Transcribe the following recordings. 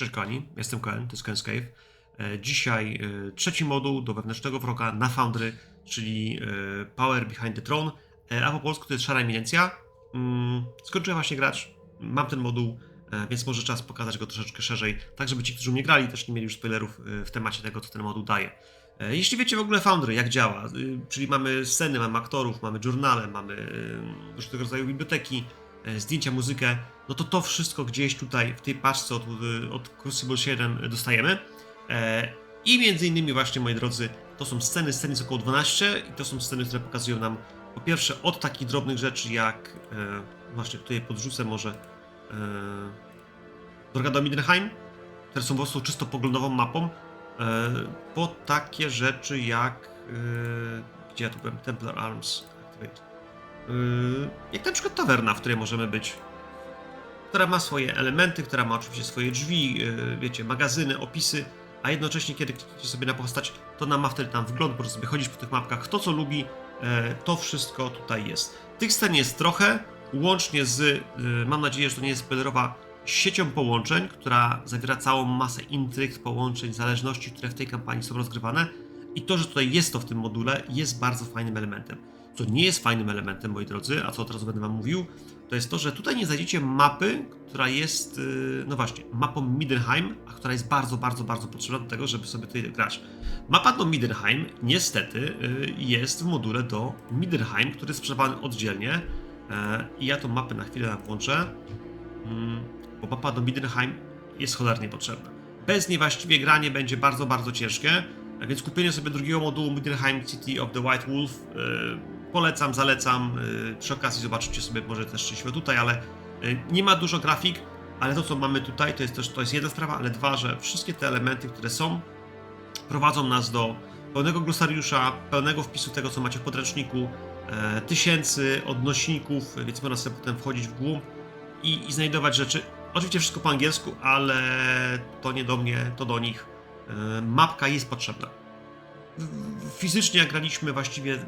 Cześć kochani, jestem Koen, to jest Koen's Cave. E, Dzisiaj e, trzeci moduł do wewnętrznego wroga na Foundry, czyli e, Power Behind the Throne, a po polsku to jest Szara Eminencja. Mm, Skończyłem właśnie grać, mam ten moduł, więc może czas pokazać go troszeczkę szerzej, tak żeby ci, którzy nie grali, też nie mieli już spoilerów w temacie tego, co ten moduł daje. Jeśli wiecie w ogóle Foundry, jak działa, y, czyli mamy sceny, mamy aktorów, mamy journale, mamy y, różnego rodzaju biblioteki, zdjęcia, muzykę, no to to wszystko gdzieś tutaj w tej paczce od, od Crucible 7 dostajemy. E, I między innymi właśnie, moi drodzy, to są sceny, sceny jest około 12 i to są sceny, które pokazują nam po pierwsze od takich drobnych rzeczy jak, e, właśnie tutaj podrzucę może, e, droga do Middenheim, które są po prostu czysto poglądową mapą, e, po takie rzeczy jak, e, gdzie ja tu byłem, Templar Arms Activate, e, jak na przykład tawerna, w której możemy być, która ma swoje elementy, która ma oczywiście swoje drzwi, yy, wiecie, magazyny, opisy, a jednocześnie kiedy klikniecie sobie na postać, to nam ma wtedy tam wgląd, można sobie chodzić po tych mapkach, kto co lubi, e, to wszystko tutaj jest. Tych scen jest trochę, łącznie z, yy, mam nadzieję, że to nie jest spoilerowa, siecią połączeń, która zawiera całą masę intryg, połączeń, zależności, które w tej kampanii są rozgrywane i to, że tutaj jest to w tym module, jest bardzo fajnym elementem. Co nie jest fajnym elementem, moi drodzy, a co od razu będę wam mówił, to jest to, że tutaj nie znajdziecie mapy, która jest, yy, no właśnie, mapą Middenheim, a która jest bardzo, bardzo, bardzo potrzebna do tego, żeby sobie tutaj grać. Mapa do Middenheim niestety yy, jest w module do Middenheim, który jest sprzedawany oddzielnie yy, i ja tą mapę na chwilę włączę, mm, bo mapa do Middenheim jest cholernie potrzebna. Bez niej właściwie granie będzie bardzo, bardzo ciężkie, więc kupienie sobie drugiego modułu Middenheim City of the White Wolf polecam, zalecam. Yy, przy okazji zobaczycie sobie może też szczęśliwie tutaj, ale yy, nie ma dużo grafik, ale to co mamy tutaj to jest też to jest jedna sprawa, ale dwa, że wszystkie te elementy, które są, prowadzą nas do pełnego glosariusza, pełnego wpisu tego, co macie w podręczniku, e, tysięcy odnośników, więc można sobie potem wchodzić w głąb i, i znajdować rzeczy. Oczywiście wszystko po angielsku, ale to nie do mnie, to do nich. E, mapka jest potrzebna. Fizycznie jak graliśmy właściwie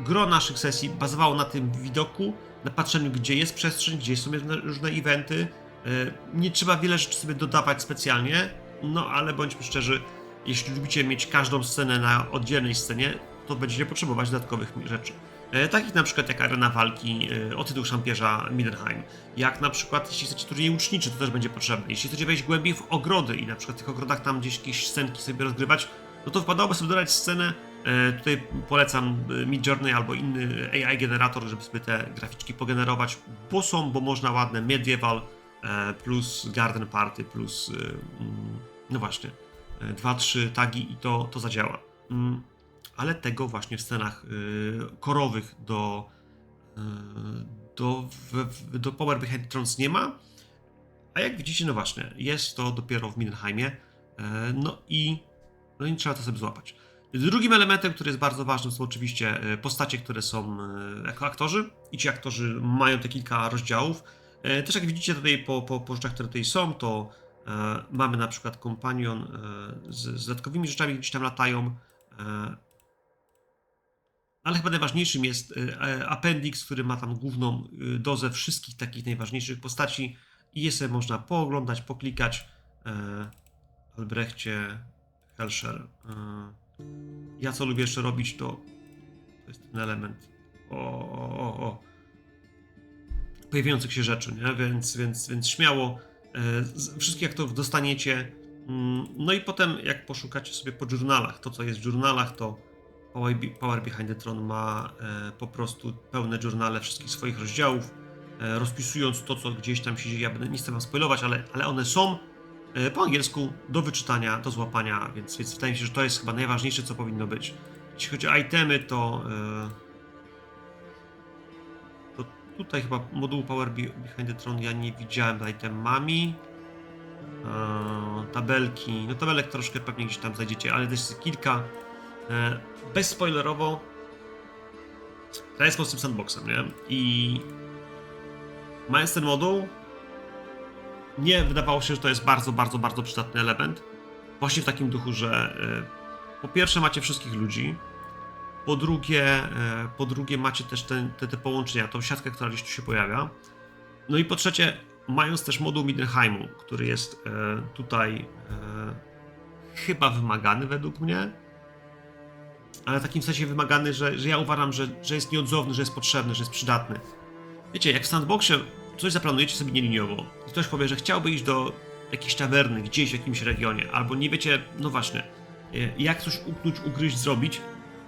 gro naszych sesji bazowało na tym widoku, na patrzeniu, gdzie jest przestrzeń, gdzie są różne- eventy. E, Nie trzeba wiele rzeczy sobie dodawać specjalnie, no ale bądźmy szczerzy, jeśli lubicie mieć każdą scenę na oddzielnej scenie, to będziecie potrzebować dodatkowych rzeczy. E, Takich na przykład jak arena walki e, o tytuł szampierza Middenheim. Jak na przykład, jeśli chcecie turniej łuczniczy, to też będzie potrzebne. Jeśli chcecie wejść głębiej w ogrody i na przykład w tych ogrodach tam gdzieś jakieś scenki sobie rozgrywać, no to wypadałoby sobie dodać scenę. E, Tutaj polecam e, Midjourney albo inny AI generator, żeby sobie te graficzki pogenerować, bo są, bo można ładne medieval e, plus garden party plus mm, no właśnie e, dwa, trzy tagi i to, to zadziała. Mm, Ale tego właśnie w scenach korowych do do, do Power Behind Thrones nie ma. A jak widzicie, no właśnie, jest to dopiero w Mindenheimie. No i, no i trzeba to sobie złapać. Drugim elementem, który jest bardzo ważny, są oczywiście e, postacie, które są e, jako aktorzy. I ci aktorzy mają te kilka rozdziałów. E, Też jak widzicie tutaj po, po, po rzeczach, które tutaj są, to mamy na przykład kompanion z, z dodatkowymi rzeczami, gdzieś tam latają. Ale chyba najważniejszym jest appendix, który ma tam główną dozę wszystkich takich najważniejszych postaci i je sobie można pooglądać, poklikać. Albrechcie, Helscher. Ja co lubię jeszcze robić, to, to jest ten element o, o, o, o pojawiających się rzeczy, nie? Więc, więc, więc śmiało e, wszystkich aktorów dostaniecie. Mm, No i potem jak poszukacie sobie po journalach, to co jest w journalach, to Power Be- Power Behind the Throne ma e, po prostu pełne journale wszystkich swoich rozdziałów, e, rozpisując to, co gdzieś tam się dzieje. Ja będę, nie chcę wam spoilować, ale, ale one są po angielsku do wyczytania, do złapania, więc, więc wydaje mi się, że to jest chyba najważniejsze, co powinno być. Jeśli chodzi o itemy, to, e, to tutaj chyba modułu Power Be- Behind the Throne ja nie widziałem z itemami. E, tabelki, no tabelek troszkę pewnie gdzieś tam znajdziecie, ale też jest kilka. E, bezspoilerowo grałem z tym sandboxem, nie? I mając ten moduł, nie wydawało się, że to jest bardzo, bardzo, bardzo przydatny element. Właśnie w takim duchu, że e, po pierwsze macie wszystkich ludzi, po drugie, e, po drugie macie też ten, te, te połączenia, tą siatkę, która gdzieś tu się pojawia. No i po trzecie, mając też moduł Middenheimu, który jest e, tutaj chyba wymagany według mnie, ale w takim sensie wymagany, że, że ja uważam, że, że jest nieodzowny, że jest potrzebny, że jest przydatny. Wiecie, jak w sandboxie coś zaplanujecie sobie nieliniowo i ktoś powie, że chciałby iść do jakiejś tawerny gdzieś w jakimś regionie, albo nie wiecie, no właśnie, e, jak coś uknąć, ugryźć, zrobić,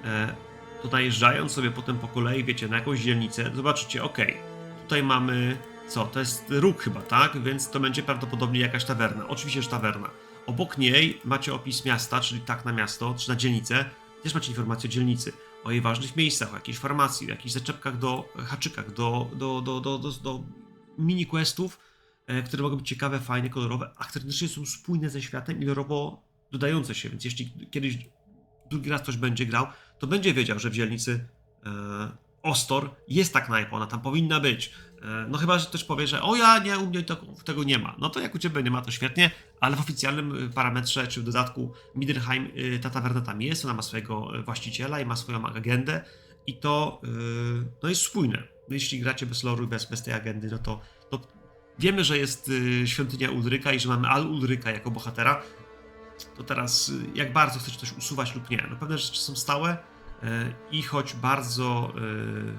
e, to najeżdżając sobie potem po kolei, wiecie, na jakąś dzielnicę, zobaczycie, okej, tutaj mamy, co, to jest róg chyba, tak? Więc to będzie prawdopodobnie jakaś tawerna. Oczywiście, że tawerna. Obok niej macie opis miasta, czyli tak na miasto, czy na dzielnicę. Też macie informacje o dzielnicy, o jej ważnych miejscach, o jakiejś farmacji, o jakichś zaczepkach do haczykach, do, do, do, do, do, do mini questów, e, które mogą być ciekawe, fajne, kolorowe, a które też są spójne ze światem i lorowo dodające się. Więc jeśli kiedyś drugi raz ktoś będzie grał, to będzie wiedział, że w dzielnicy e, Ostor jest ta knajpa, ona tam powinna być. E, no chyba, że też powie, że o ja nie, u mnie to, tego nie ma. No to jak u Ciebie nie ma, to świetnie, ale w oficjalnym y, parametrze, czy w dodatku Middenheim, y, ta tawerna tam jest, ona ma swojego właściciela i ma swoją agendę i to no jest spójne. Jeśli gracie bez loru bez, bez tej agendy, no to, to wiemy, że jest y, świątynia Ulryka i że mamy Al Ulryka jako bohatera, to teraz y, jak bardzo chcecie coś usuwać lub nie. No pewne rzeczy są stałe y, i choć bardzo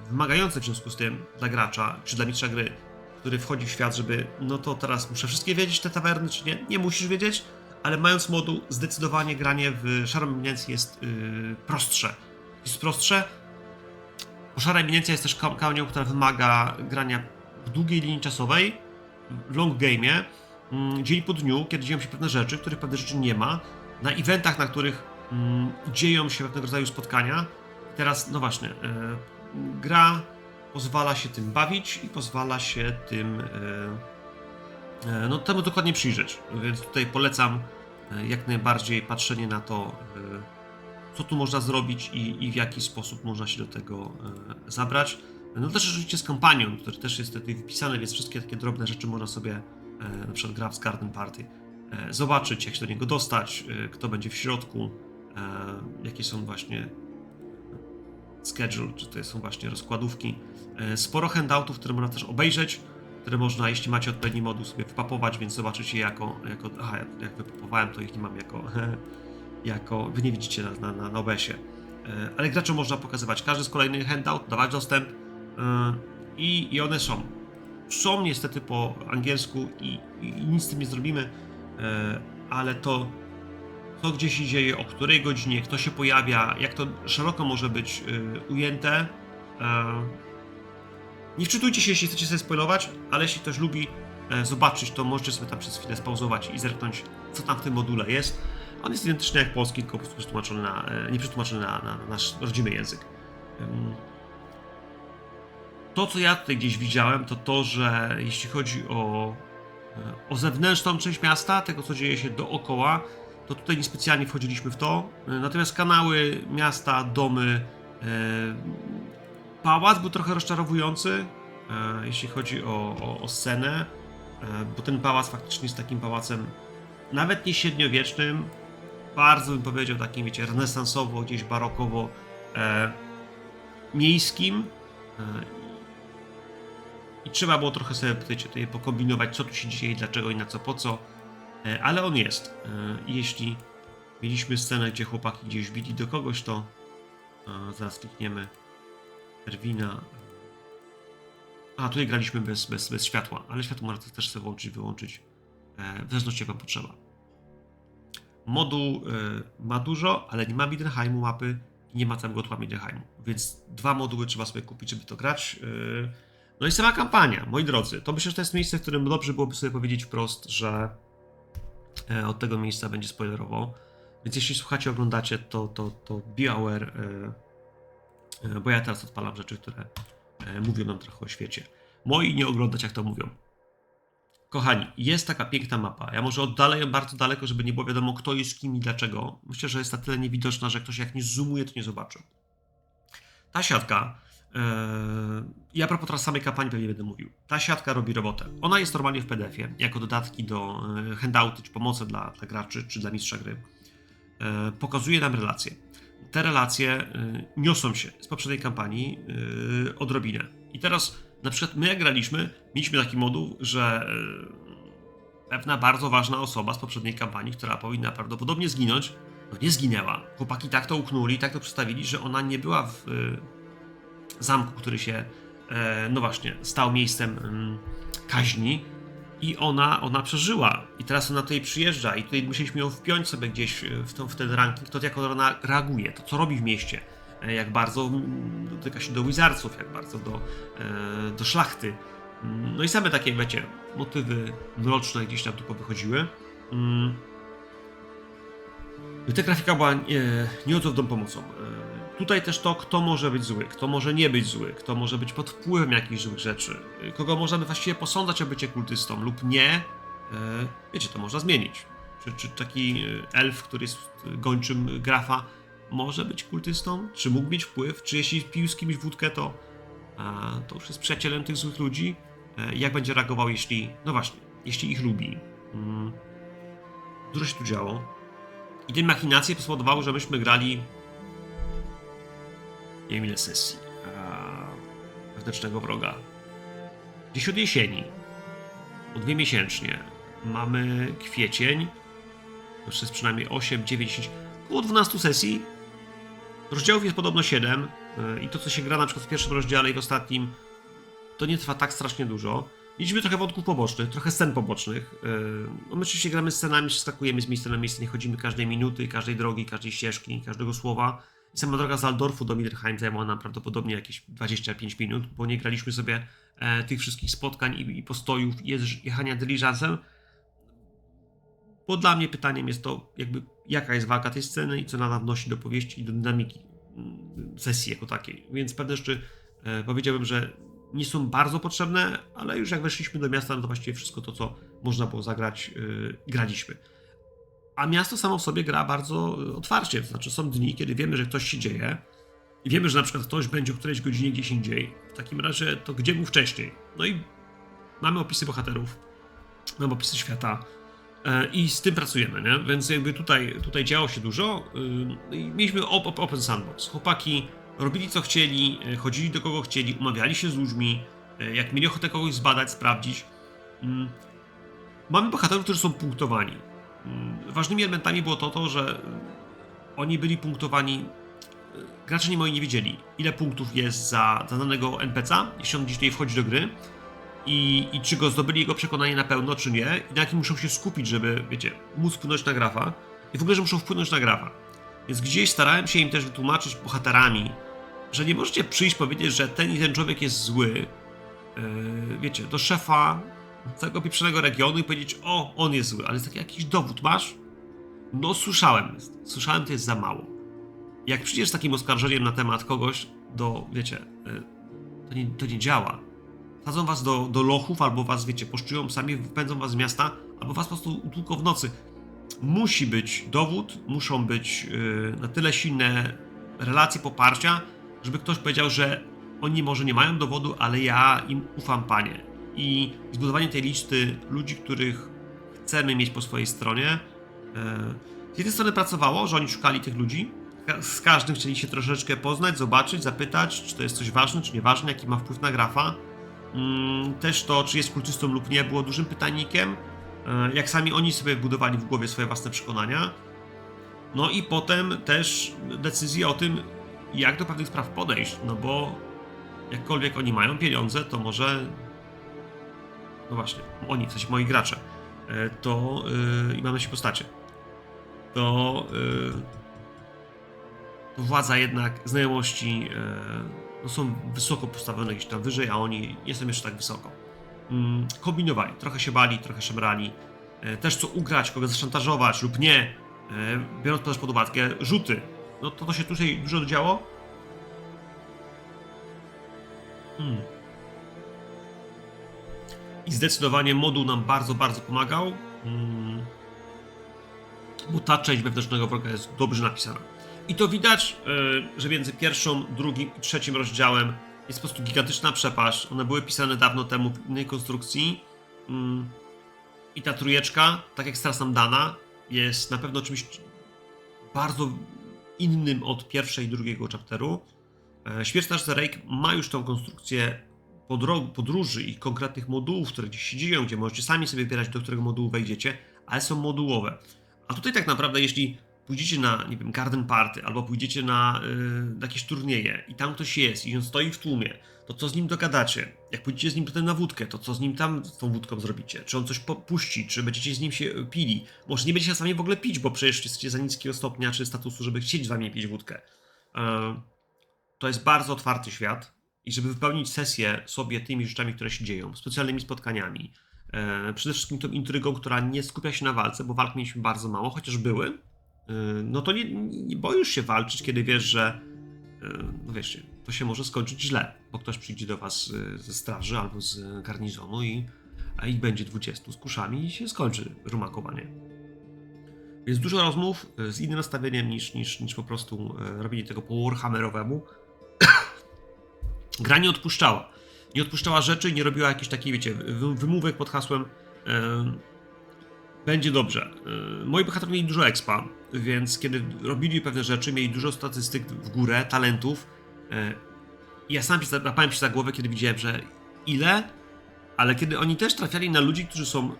wymagające w związku z tym dla gracza, czy dla mistrza gry, który wchodzi w świat, żeby no to teraz muszę wszystkie wiedzieć te tawerny, czy nie? Nie musisz wiedzieć, ale mając moduł, zdecydowanie granie w Szarą Eminencję jest prostsze. Jest prostsze, Szara Eminencja jest też ka- kampanią, która wymaga grania w długiej linii czasowej, w long game'ie, mm, dzień po dniu, kiedy dzieją się pewne rzeczy, których pewne rzeczy nie ma, na eventach, na których mm, dzieją się pewnego rodzaju spotkania. Teraz, no właśnie, e, gra pozwala się tym bawić i pozwala się tym e, e, no, temu dokładnie przyjrzeć. Więc tutaj polecam jak najbardziej patrzenie na to, co tu można zrobić i, i w jaki sposób można się do tego e, zabrać. No też oczywiście z kampanią, który też jest tutaj wypisany, więc wszystkie takie drobne rzeczy można sobie, e, na przykład gra w Garden Party, e, zobaczyć, jak się do niego dostać, e, kto będzie w środku, e, jakie są właśnie schedule, czy to są właśnie rozkładówki. E, sporo handoutów, które można też obejrzeć, które można, jeśli macie odpowiedni moduł, sobie wpapować, więc zobaczycie jako, jako aha, jak wypapowałem, to ich nie mam jako, jako wy nie widzicie na, na, na, OBS-ie. E, Ale graczom można pokazywać każdy z kolejnych handout, dawać dostęp e, i, i one są. Są niestety po angielsku i, i, nic z tym nie zrobimy, e, ale to co gdzie się dzieje, o której godzinie, kto się pojawia, jak to szeroko może być ujęte. Nie wczytujcie się, jeśli chcecie sobie spoilować, ale jeśli ktoś lubi zobaczyć, to możecie sobie tam przez chwilę spauzować i zerknąć, co tam w tym module jest. On jest identyczny jak polski, tylko po prostu przetłumaczony na, e, nie przetłumaczony na, na, na nasz rodzimy język. To, co ja tutaj gdzieś widziałem, to to, że jeśli chodzi o, e, o zewnętrzną część miasta, tego co dzieje się dookoła, to tutaj niespecjalnie wchodziliśmy w to. E, Natomiast kanały, miasta, domy, pałac był trochę rozczarowujący, jeśli chodzi o, o, o scenę, bo ten pałac faktycznie jest takim pałacem nawet nie średniowiecznym, bardzo bym powiedział takim, wiecie, renesansowo, gdzieś barokowo e, miejskim. E, I trzeba było trochę sobie wiecie, tutaj pokombinować, co tu się dzieje, dlaczego i na co, po co. E, ale on jest. E, jeśli mieliśmy scenę, gdzie chłopaki gdzieś bili do kogoś, to e, zaraz klikniemy Erwina. A, tutaj graliśmy bez, bez, bez światła, ale światło można też sobie włączyć, wyłączyć, e, w zależności jak potrzeba. Moduł e, ma dużo, ale nie ma Middenheimu mapy i nie ma całego tła Middenheimu, więc dwa moduły trzeba sobie kupić, żeby to grać. E, no i sama kampania, moi drodzy, to myślę, że to jest miejsce, w którym dobrze byłoby sobie powiedzieć wprost, że e, od tego miejsca będzie spoilerowo. Więc jeśli słuchacie, oglądacie, to, to, to be aware, bo ja teraz odpalam rzeczy, które mówią nam trochę o świecie. Moi nie oglądać, jak to mówią. Kochani, jest taka piękna mapa. Ja może oddalę ją bardzo daleko, żeby nie było wiadomo, kto jest kim i dlaczego. Myślę, że jest na tyle niewidoczna, że ktoś jak nie zoomuje, to nie zobaczy. Ta siatka, yy, ja a propos teraz samej kampanii pewnie będę mówił. Ta siatka robi robotę. Ona jest normalnie w PDF-ie, jako dodatki do yy, handouty, czy pomocy dla, dla graczy, czy dla mistrza gry. Yy, pokazuje nam relacje. Te relacje yy, niosą się z poprzedniej kampanii yy, odrobinę. I teraz Na przykład my jak graliśmy, mieliśmy taki moduł, że e, pewna bardzo ważna osoba z poprzedniej kampanii, która powinna prawdopodobnie zginąć, no nie zginęła. Chłopaki tak to uknuli, tak to przedstawili, że ona nie była w e, zamku, który się, e, no właśnie, stał miejscem mm, kaźni i ona, ona przeżyła. I teraz ona tutaj przyjeżdża i tutaj musieliśmy ją wpiąć sobie gdzieś w, tą, w ten ranking, to jak ona reaguje, to co robi w mieście, jak bardzo dotyka się do wizardsów, jak bardzo do, e, do szlachty. Mm, No i same takie, wiecie, motywy mroczne gdzieś tam tu powychodziły. Mm. I ta grafika była nie, nieodzowną pomocą. E, Tutaj też to, kto może być zły, kto może nie być zły, kto może być pod wpływem jakichś złych rzeczy, e, kogo możemy właściwie posądzać o bycie kultystą lub nie, e, wiecie, to można zmienić. Czy, czy taki e, elf, który jest gończym grafa, może być kultystą? Czy mógł mieć wpływ? Czy jeśli pił z kimś wódkę, to, to już jest przyjacielem tych złych ludzi? E, Jak będzie reagował, jeśli, no właśnie, jeśli ich lubi? Mm. Dużo się tu działo. I te machinacje spowodowały, że myśmy grali nie wiem ile sesji a, wewnętrznego wroga. Gdzieś od jesieni, o dwie miesięcznie, mamy kwiecień, to jest przynajmniej 8, 9, 10, około 12 sesji. Rozdziałów jest podobno 7 i to, co się gra na przykład w pierwszym rozdziale i w ostatnim, to nie trwa tak strasznie dużo. Mieliśmy trochę wątków pobocznych, trochę scen pobocznych. Yy, No my oczywiście gramy scenami, skakujemy z miejsca na miejsce, nie chodzimy każdej minuty, każdej drogi, każdej ścieżki, każdego słowa. I sama droga z Aldorfu do Middelheim zajęła nam prawdopodobnie jakieś 25 minut, bo nie graliśmy sobie e, tych wszystkich spotkań i, i postojów i jechania dyliżansem. Bo dla mnie pytaniem jest to, jakby jaka jest waga tej sceny i co ona wnosi do powieści i do dynamiki mm, sesji jako takiej. Więc pewne rzeczy e, powiedziałbym, że nie są bardzo potrzebne, ale już jak weszliśmy do miasta, no to właściwie wszystko to, co można było zagrać, yy, graliśmy. A miasto samo w sobie gra bardzo y, otwarcie, to znaczy są dni, kiedy wiemy, że coś się dzieje i wiemy, że na przykład ktoś będzie o którejś godzinie gdzieś indziej. W takim razie to gdzie był wcześniej? No i mamy opisy bohaterów, mamy opisy świata e, i z tym pracujemy, nie? Więc jakby tutaj, tutaj działo się dużo i mieliśmy op- op- open sandbox. Chłopaki robili co chcieli, e, chodzili do kogo chcieli, umawiali się z ludźmi, e, jak mieli ochotę kogoś zbadać, sprawdzić. Mm. Mamy bohaterów, którzy są punktowani. Mm, Ważnymi elementami było to, to że y, oni byli punktowani. y, Gracze nie moi nie wiedzieli, ile punktów jest za, za danego NPC'a, jeśli on gdzieś tutaj wchodzi do gry. I, I czy go zdobyli jego przekonanie na pełno, czy nie, i na jakim muszą się skupić, żeby, wiecie, móc wpłynąć na grafa. I w ogóle, że muszą wpłynąć na grafa. Więc gdzieś starałem się im też wytłumaczyć bohaterami, że nie możecie przyjść powiedzieć, że ten i ten człowiek jest zły, yy, wiecie, do szefa całego pieprzonego regionu i powiedzieć, o, on jest zły, ale taki jakiś dowód masz? No słyszałem, słyszałem to jest za mało. Jak przyjdziesz z takim oskarżeniem na temat kogoś do, wiecie, yy, to nie, to nie działa. Sadzą was do, do lochów, albo was, wiecie, poszczują sami, wypędzą was z miasta, albo was po prostu utłuką w nocy. Musi być dowód, muszą być yy, na tyle silne relacje poparcia, żeby ktoś powiedział, że oni może nie mają dowodu, ale ja im ufam, panie. I zbudowanie tej listy ludzi, których chcemy mieć po swojej stronie, e, z jednej strony pracowało, że oni szukali tych ludzi, z każdym chcieli się troszeczkę poznać, zobaczyć, zapytać, czy to jest coś ważne, czy nieważne, jaki ma wpływ na grafa. Mm, Też to, czy jest kultystą lub nie, było dużym pytajnikiem. E, Jak sami oni sobie budowali w głowie swoje własne przekonania. No i potem też decyzja o tym, jak do pewnych spraw podejść, no bo jakkolwiek oni mają pieniądze, to może. No właśnie, oni, w sensie moi gracze, e, to yy, i mamy się postacie. To, yy, to władza jednak, znajomości yy, no są wysoko postawione gdzieś tam wyżej, a oni nie są jeszcze tak wysoko. Mm, kombinowali, trochę się bali, trochę szemrali. E, też co ugrać, kogo zaszantażować lub nie, e, biorąc też pod uwagę rzuty. No to to się tutaj dużo działo. Hmm. I zdecydowanie moduł nam bardzo, bardzo pomagał. Mm. Bo ta część wewnętrznego wroga jest dobrze napisana. I to widać, e, że między pierwszą, drugim i trzecim rozdziałem jest po prostu gigantyczna przepaść. One były pisane dawno temu w innej konstrukcji. Mm. I ta trójeczka, tak jak teraz nam dana, jest na pewno czymś bardzo innym od pierwszej i drugiego chapteru. E, Śmierć Rake ma już tą konstrukcję podróży i konkretnych modułów, które gdzieś się dzieją, gdzie możecie sami sobie wybierać, do którego modułu wejdziecie, ale są modułowe. A tutaj tak naprawdę, jeśli pójdziecie na, nie wiem, garden party, albo pójdziecie na y, jakieś turnieje i tam ktoś jest i on stoi w tłumie, to co z nim dogadacie? Jak pójdziecie z nim potem na wódkę, to co z nim tam z tą wódką zrobicie? Czy on coś popuści, czy będziecie z nim się y, pili? Może nie będziecie z wami w ogóle pić, bo przecież jesteście za niskiego stopnia czy statusu, żeby chcieć z wami pić wódkę. E, to jest bardzo otwarty świat i żeby wypełnić sesję sobie tymi rzeczami, które się dzieją, specjalnymi spotkaniami, e, przede wszystkim tą intrygą, która nie skupia się na walce, bo walk mieliśmy bardzo mało, chociaż były, no to nie, nie boisz się walczyć, kiedy wiesz, że e, no wiesz, to się może skończyć źle, bo ktoś przyjdzie do was e, ze straży albo z garnizonu i, a ich będzie 20 z kuszami i się skończy rumakowanie. Więc dużo rozmów z innym nastawieniem niż, niż, niż po prostu robienie tego po warhammerowemu. Gra nie odpuszczała. Nie odpuszczała rzeczy, nie robiła jakichś takich, wiecie, wy- wymówek pod hasłem będzie dobrze. Moi bohaterowie mieli dużo expa, więc kiedy robili pewne rzeczy, mieli dużo statystyk w górę, talentów. E, ja sam się złapałem się za głowę, kiedy widziałem, że ile, ale kiedy oni też trafiali na ludzi, którzy są e,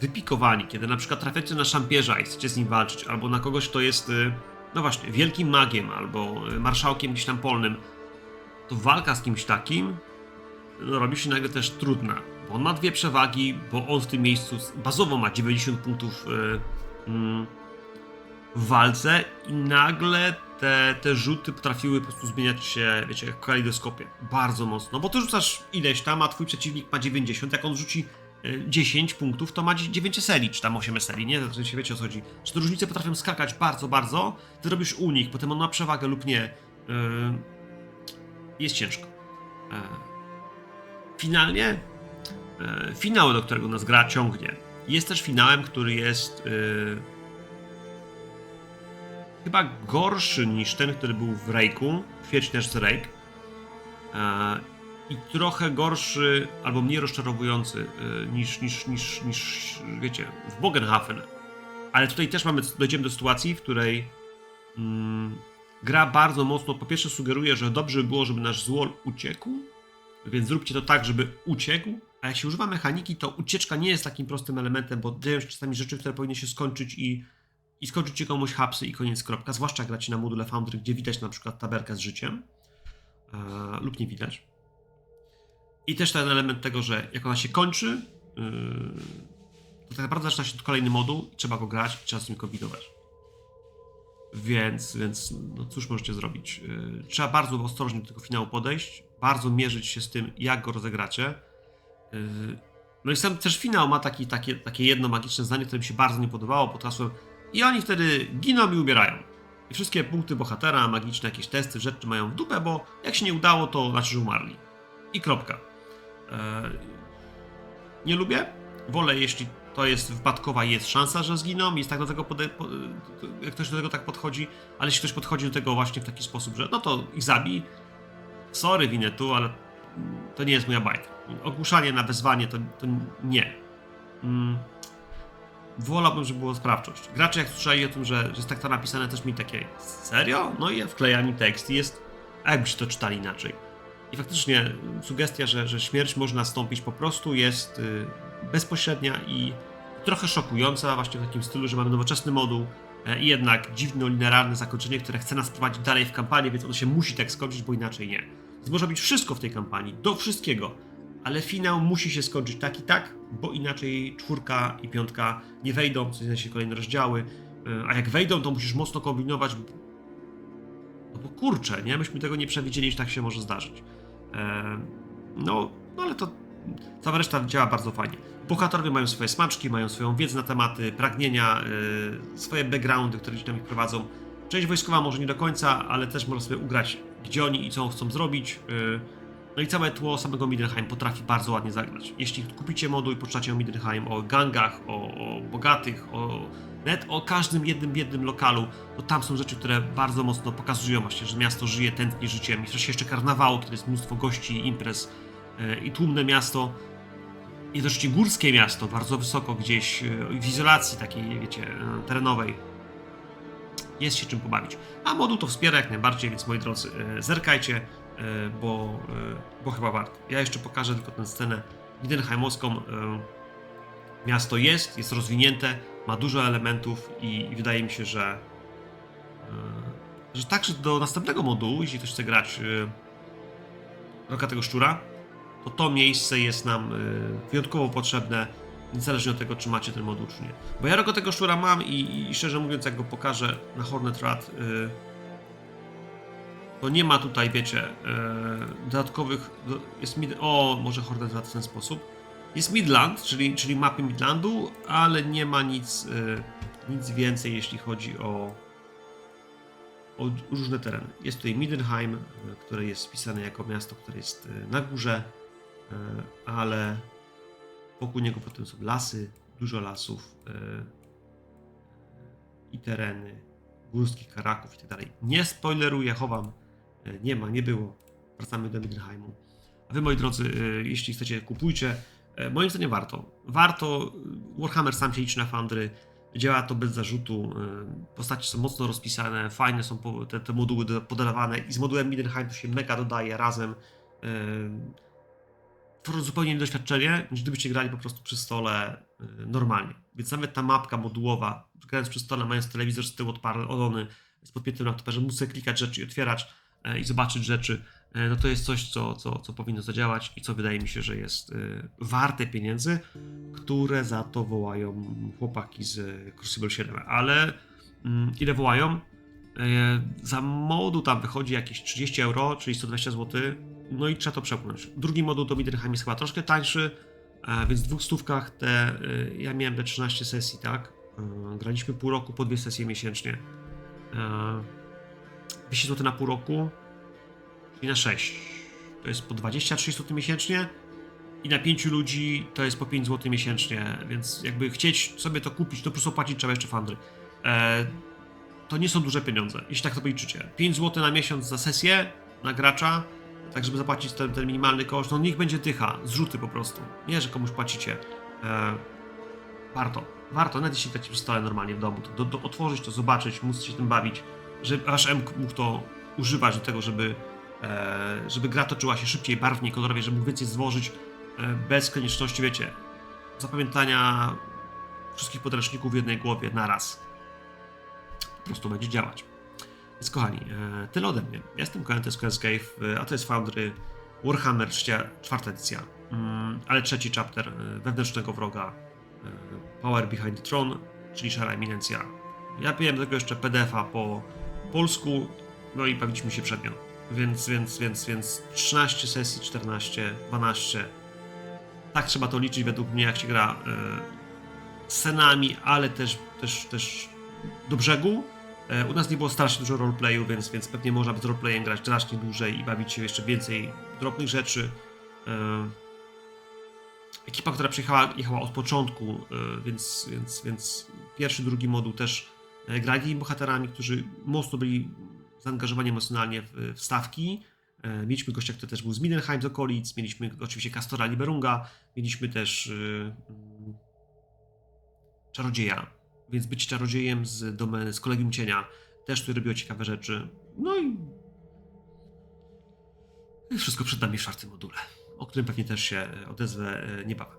wypikowani, kiedy na przykład trafiacie na szampierza i chcecie z nim walczyć, albo na kogoś, kto jest, e, no właśnie, wielkim magiem, albo marszałkiem gdzieś tam polnym, to walka z kimś takim no, robi się nagle też trudna, bo on ma dwie przewagi, bo on w tym miejscu bazowo ma 90 punktów e, mm, w walce i nagle te, te rzuty potrafiły po prostu zmieniać się, wiecie, jak w kalejdoskopie. Bardzo mocno, bo ty rzucasz ileś tam, a twój przeciwnik ma 90, jak on rzuci e, 10 punktów, to ma 9 serii, czy tam 8 serii, nie? W sensie wiecie o co chodzi. Że te różnice potrafią skakać bardzo, bardzo, ty robisz unik, potem on ma przewagę lub nie. E, jest ciężko. E, finalnie e, finał, do którego nas gra ciągnie. Jest też finałem, który jest e, chyba gorszy niż ten, który był w Rake'u, w Fierchners Rake. E, I trochę gorszy, albo mniej rozczarowujący e, niż, niż, niż, niż, wiecie, w Bogenhafen. Ale tutaj też mamy, dojdziemy do sytuacji, w której mm, gra bardzo mocno, po pierwsze sugeruje, że dobrze by było, żeby nasz złol uciekł, więc zróbcie to tak, żeby uciekł. A jak się używa mechaniki, to ucieczka nie jest takim prostym elementem, bo dzieją się czasami rzeczy, które powinny się skończyć i, i skończyć ci komuś hapsy i koniec kropka. Zwłaszcza gracie na module Foundry, gdzie widać na przykład tabelkę z życiem e, lub nie widać. I też ten element tego, że jak ona się kończy, yy, to tak naprawdę zaczyna się kolejny moduł i trzeba go grać i trzeba z nim kombinować. Więc, więc no cóż możecie zrobić? Yy, trzeba bardzo ostrożnie do tego finału podejść, bardzo mierzyć się z tym, jak go rozegracie. Yy, no i sam też finał ma taki, takie, takie jedno magiczne zdanie, które mi się bardzo nie podobało pod hasłem i oni wtedy giną i umierają. I wszystkie punkty bohatera, magiczne jakieś testy, rzeczy mają w dupę, bo jak się nie udało, to znaczy, że umarli. I kropka. Eee, nie lubię. Wolę, jeśli to jest wypadkowa, jest szansa, że zginą, jest tak do tego pode- ktoś do tego tak podchodzi, ale jeśli ktoś podchodzi do tego właśnie w taki sposób, że no to ich zabij, sorry, winę tu, ale to nie jest moja bajka. Ogłuszanie na wezwanie to, to nie. Mm. Wolałbym, żeby było sprawczość. Gracze jak słyszeli o tym, że, że jest tak to napisane, też mi takie, serio? No i wklejani tekst i jest, a jakbyście to czytali inaczej. I faktycznie sugestia, że, że śmierć może nastąpić po prostu jest y, bezpośrednia i trochę szokująca, właśnie w takim stylu, że mamy nowoczesny moduł e, i jednak dziwno linearne zakończenie, które chce nas prowadzić dalej w kampanię, więc ono się musi tak skończyć, bo inaczej nie. Więc może być wszystko w tej kampanii, do wszystkiego, ale finał musi się skończyć tak i tak, bo inaczej czwórka i piątka nie wejdą, w sensie kolejne rozdziały, e, a jak wejdą, to musisz mocno kombinować, no bo kurczę, nie? Myśmy tego nie przewidzieli, że tak się może zdarzyć. E, no, no ale to cała reszta działa bardzo fajnie. Bohaterowie mają swoje smaczki, mają swoją wiedzę na tematy, pragnienia, e, swoje backgroundy, które gdzieś tam ich prowadzą. Część wojskowa może nie do końca, ale też można sobie ugrać, gdzie oni i co chcą zrobić. No i całe tło samego Middenheim potrafi bardzo ładnie zagrać. Jeśli kupicie moduł i poczytacie o Middenheim, o gangach, o, o bogatych, o nawet o każdym jednym biednym lokalu, to tam są rzeczy, które bardzo mocno pokazują właśnie, że miasto żyje, tętni życiem. I w czasie jeszcze karnawału, kiedy jest mnóstwo gości, imprez e, i tłumne miasto. Też górskie miasto, bardzo wysoko gdzieś, e, w izolacji takiej, wiecie, e, terenowej. Jest się czym pobawić. A moduł to wspiera jak najbardziej, więc moi drodzy, zerkajcie. E, bo, e, bo chyba warto. Ja jeszcze pokażę tylko tę scenę Widenheimowską. E, Miasto jest, jest rozwinięte, ma dużo elementów i, i wydaje mi się, że, że także do następnego modułu, jeśli ktoś chce grać Roka tego Szczura, to to miejsce jest nam wyjątkowo potrzebne, niezależnie od tego, czy macie ten moduł, czy nie. Bo ja Roka tego Szczura mam i, i szczerze mówiąc, jak go pokażę na Hornet Rad, to nie ma tutaj, wiecie, e, dodatkowych. do- Jest mid, o, może Hornet Rad w ten sposób. Jest Midland, czyli, czyli mapy Midlandu, ale nie ma nic, e, nic więcej, jeśli chodzi o, o różne tereny. Jest tutaj Middenheim, e, które jest wpisane jako miasto, które jest na górze, ale wokół niego potem są lasy, dużo lasów i tereny górskich karaków i tak dalej. Nie spoileruję, chowam. E, Nie ma, nie było. Wracamy do Middenheimu. A wy, moi drodzy, e, jeśli chcecie, kupujcie. E, Moim zdaniem warto. Warto. Warhammer sam się liczy na Foundry. Działa to bez zarzutu. Postacie są mocno rozpisane, fajne są te, te moduły podawane i z modułem Middenheim to się mega dodaje razem. Tworzy zupełnie inne doświadczenie, niż gdybyście grali po prostu przy stole normalnie. Więc nawet ta mapka modułowa, grając przy stole, mając telewizor z tyłu odpalony, z podpiętym móc sobie klikać rzeczy i otwierać i zobaczyć rzeczy, e, no to jest coś, co, co, co powinno zadziałać i co wydaje mi się, że jest e, warte pieniędzy, które za to wołają chłopaki z Crucible 7. Ale mm, ile wołają? E, Za moduł tam wychodzi jakieś 30 euro, czyli 120 zł. No i trzeba to przepchnąć. Drugi moduł to Middenheim jest chyba troszkę tańszy, e, więc w dwóch stówkach te. e, Ja miałem te 13 sesji, tak? E, Graliśmy pół roku po dwie sesje miesięcznie. E, 200 zł na pół roku, czyli na 6. To jest po 23 zł miesięcznie. I na 5 ludzi to jest po 5 zł miesięcznie, więc jakby chcieć sobie to kupić, to plus opłacić trzeba jeszcze fandry. E, to nie są duże pieniądze, jeśli tak to policzycie. 5 zł na miesiąc za sesję na gracza, tak żeby zapłacić ten, ten minimalny koszt, no niech będzie dycha, zrzuty po prostu. Nie, że komuś płacicie. E, warto, warto, nawet jeśli gracie przy stole normalnie w domu, to do, do, otworzyć to, zobaczyć, móc się tym bawić, żeby aż M mógł to używać do tego, żeby, e, żeby gra toczyła się szybciej, barwniej, kolorowiej, żeby mógł więcej złożyć e, bez konieczności, wiecie, zapamiętania wszystkich podręczników w jednej głowie na raz. Po prostu będzie działać. Więc kochani, e, tyle ode mnie. Ja jestem Koen, to jest Cave, a to jest Foundry Warhammer trzecia, czwarta edycja, Mm, ale trzeci chapter wewnętrznego wroga Power Behind the Throne, czyli Szara Eminencja. Ja piłem do tego jeszcze PDF-a po polsku, no i bawiliśmy się przednio. Więc, więc, więc, więc 13 sesji, 14, 12. Tak trzeba to liczyć według mnie, jak się gra e, scenami, ale też, też, też do brzegu. E, U nas nie było strasznie dużo roleplayu, więc, więc pewnie można by z roleplayem grać znacznie dłużej i bawić się jeszcze więcej drobnych rzeczy. E, Ekipa, która przyjechała, jechała od początku, e, więc, więc, więc pierwszy, drugi moduł też grali bohaterami, którzy mocno byli zaangażowani emocjonalnie w, w stawki. E, Mieliśmy gościa, który też był z Mindenheim z okolic, mieliśmy oczywiście Castora Liberunga, mieliśmy też e, mm, czarodzieja, więc być czarodziejem z domeny, z kolegium cienia, też który robiło ciekawe rzeczy. No i wszystko przed nami w czwartym module, o którym pewnie też się e, odezwę e, niebawem.